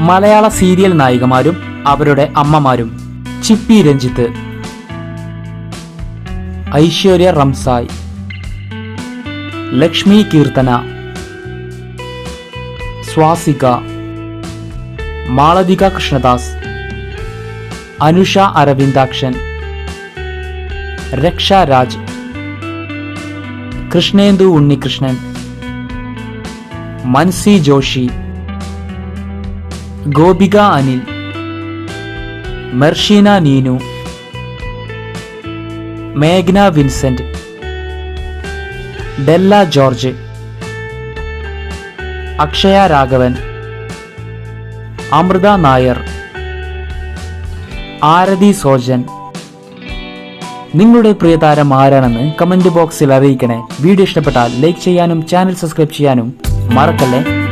മലയാള serial നായികമാരും അവരുടെ അമ്മമാരും ചിപ്പി Ranjith Aishwarya റംസായ് Lakshmi Keerthana Swasika Malavika Krishnadas Anusha Aravindakshan Raksha Raj Krishnendu Unnikrishnan Mansi Joshi Gopika Anil. Mersheena Neenu. മേഘ്ന Vincent. Della George. Akshaya Raghavan. Amritha Nair. Aarathi Sojan. നിങ്ങളുടെ പ്രിയ താരം ആരാണെന്ന് കമന്റ് ബോക്സിൽ അറിയിക്കണേ. വീഡിയോ ഇഷ്ടപ്പെട്ടാൽ ലൈക്ക് ചെയ്യാനും ചാനൽ സബ്സ്ക്രൈബ് ചെയ്യാനും മറക്കല്ലേ?